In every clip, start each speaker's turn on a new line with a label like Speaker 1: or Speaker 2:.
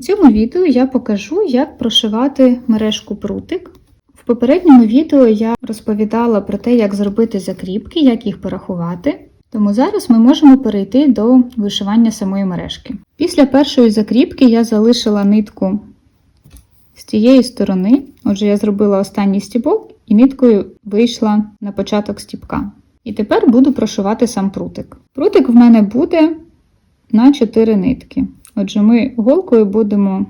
Speaker 1: У цьому відео я покажу, як прошивати мережку прутик. В попередньому відео я розповідала про те, як зробити закріпки, як їх порахувати. Тому зараз ми можемо перейти до вишивання самої мережки. Після першої закріпки я залишила нитку з цієї сторони. Отже, я зробила останній стібок і ниткою вийшла на початок стібка. І тепер буду прошивати сам прутик. Прутик в мене буде на 4 нитки. Отже, ми голкою будемо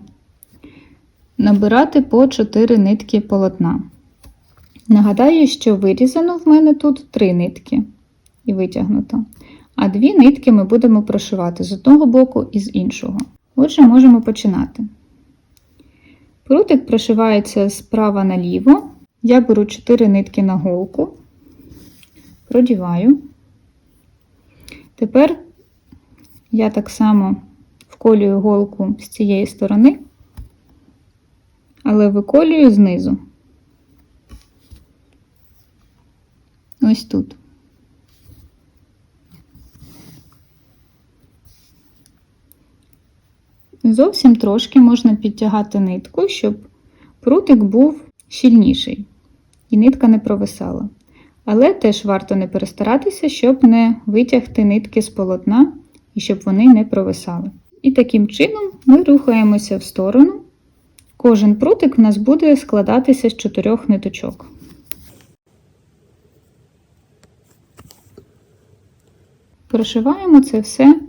Speaker 1: набирати по 4 нитки полотна. Нагадаю, що вирізано в мене тут 3 нитки і витягнуто. А дві нитки ми будемо прошивати з одного боку і з іншого. Отже, можемо починати. Прутик прошивається справа наліво. Я беру 4 нитки на голку, продіваю. Тепер я так само вколюю голку з цієї сторони, але виколюю знизу. Ось тут. Зовсім трошки можна підтягати нитку, щоб прутик був щільніший і нитка не провисала. Але теж варто не перестаратися, щоб не витягти нитки з полотна і щоб вони не провисали. І таким чином ми рухаємося в сторону. Кожен прутик в нас буде складатися з чотирьох ниточок. Прошиваємо це все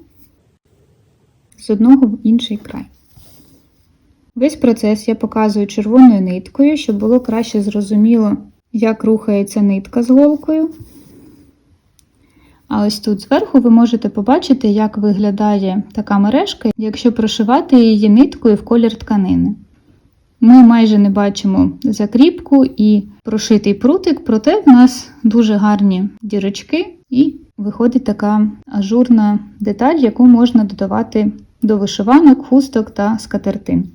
Speaker 1: з одного в інший край. Весь процес я показую червоною ниткою, щоб було краще зрозуміло, як рухається нитка з голкою. А ось тут зверху ви можете побачити, як виглядає така мережка, якщо прошивати її ниткою в колір тканини. Ми майже не бачимо закріпку і прошитий прутик, проте в нас дуже гарні дірочки, і виходить така ажурна деталь, яку можна додавати до вишиванок, хусток та скатертин.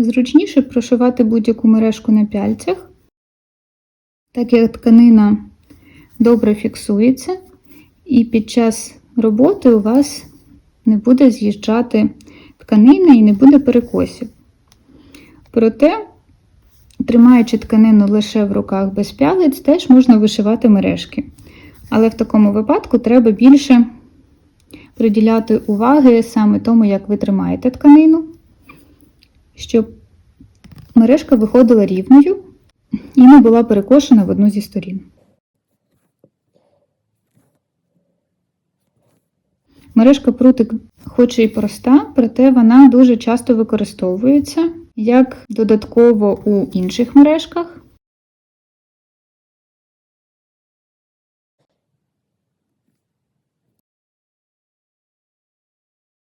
Speaker 1: Зручніше прошивати будь-яку мережку на пяльцях, так як тканина добре фіксується, і під час роботи у вас не буде з'їжджати тканина і не буде перекосів. Проте, тримаючи тканину лише в руках без пялець, теж можна вишивати мережки. Але в такому випадку треба більше приділяти уваги саме тому, як ви тримаєте тканину, щоб мережка виходила рівною і не була перекошена в одну зі сторін. Мережка прутик хоч і проста, проте вона дуже часто використовується як додатково у інших мережках.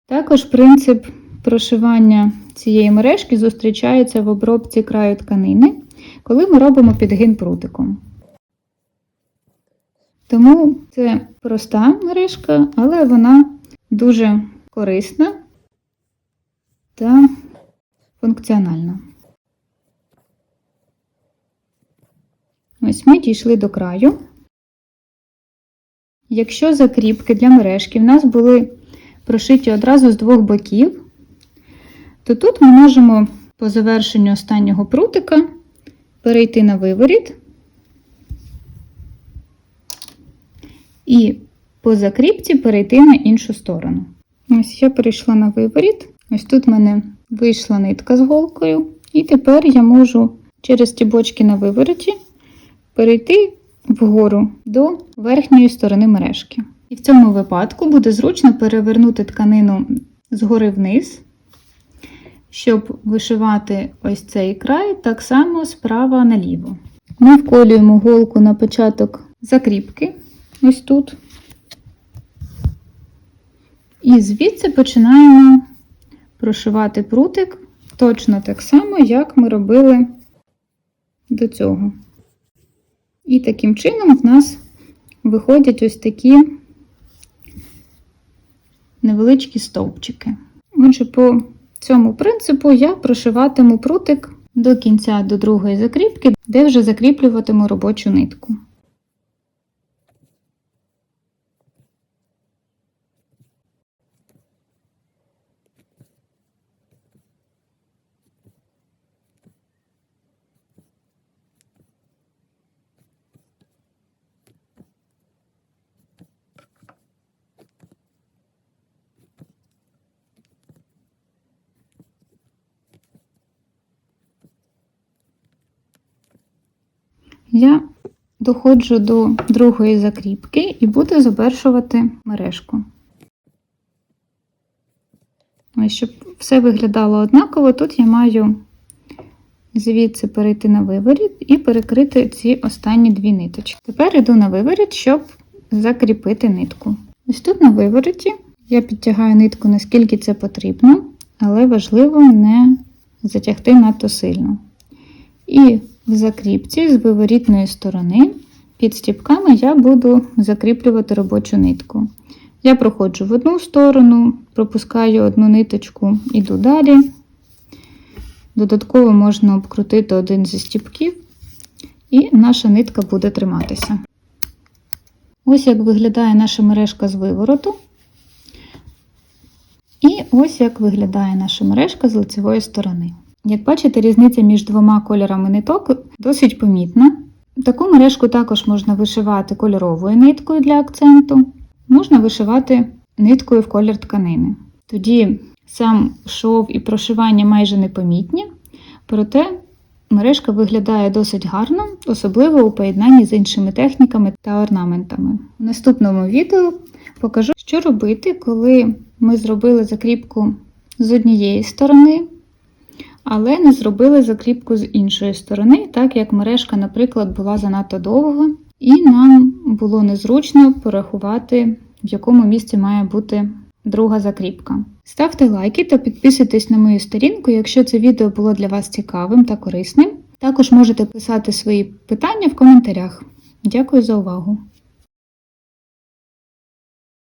Speaker 1: Також принцип прошивання цієї мережки зустрічається в обробці краю тканини, коли ми робимо підгин прутиком. Тому це проста мережка, але вона дуже корисна та функціональна. Ось ми дійшли до краю. Якщо закріпки для мережки в нас були прошиті одразу з двох боків, то тут ми можемо по завершенню останнього прутика перейти на виворіт і по закріпці перейти на іншу сторону. Ось я перейшла на виворіт. Ось тут в мене вийшла нитка з голкою, і тепер я можу через стібочки на вивороті перейти вгору до верхньої сторони мережки. І в цьому випадку буде зручно перевернути тканину згори вниз, щоб вишивати ось цей край так само справа наліво. Ми вколюємо голку на початок закріпки, ось тут. І звідси починаємо прошивати прутик точно так само, як ми робили до цього. І таким чином в нас виходять ось такі невеличкі стовпчики. Отже, по цьому принципу я прошиватиму прутик до кінця до другої закріпки, де вже закріплюватиму робочу нитку. Я доходжу до другої закріпки і буду завершувати мережку. Ось, щоб все виглядало однаково, тут я маю звідси перейти на виворіт і перекрити ці останні дві ниточки. Тепер йду на виворіт, щоб закріпити нитку. Ось тут на вивороті я підтягаю нитку наскільки це потрібно, але важливо не затягти надто сильно. І в закріпці з виворітної сторони під стіпками я буду закріплювати робочу нитку. Я проходжу в одну сторону, пропускаю одну ниточку, іду далі. Додатково можна обкрутити один зі стіпків, і наша нитка буде триматися. Ось як виглядає наша мережка з вивороту. І ось як виглядає наша мережка з лицевої сторони. Як бачите, різниця між двома кольорами ниток досить помітна. Таку мережку також можна вишивати кольоровою ниткою для акценту, можна вишивати ниткою в колір тканини. Тоді сам шов і прошивання майже непомітні, проте мережка виглядає досить гарно, особливо у поєднанні з іншими техніками та орнаментами. У наступному відео покажу, що робити, коли ми зробили закріпку з однієї сторони але не зробили закріпку з іншої сторони, так як мережка, наприклад, була занадто довга, і нам було незручно порахувати, в якому місці має бути друга закріпка. Ставте лайки та підписуйтесь на мою сторінку, якщо це відео було для вас цікавим та корисним. Також можете писати свої питання в коментарях. Дякую за увагу!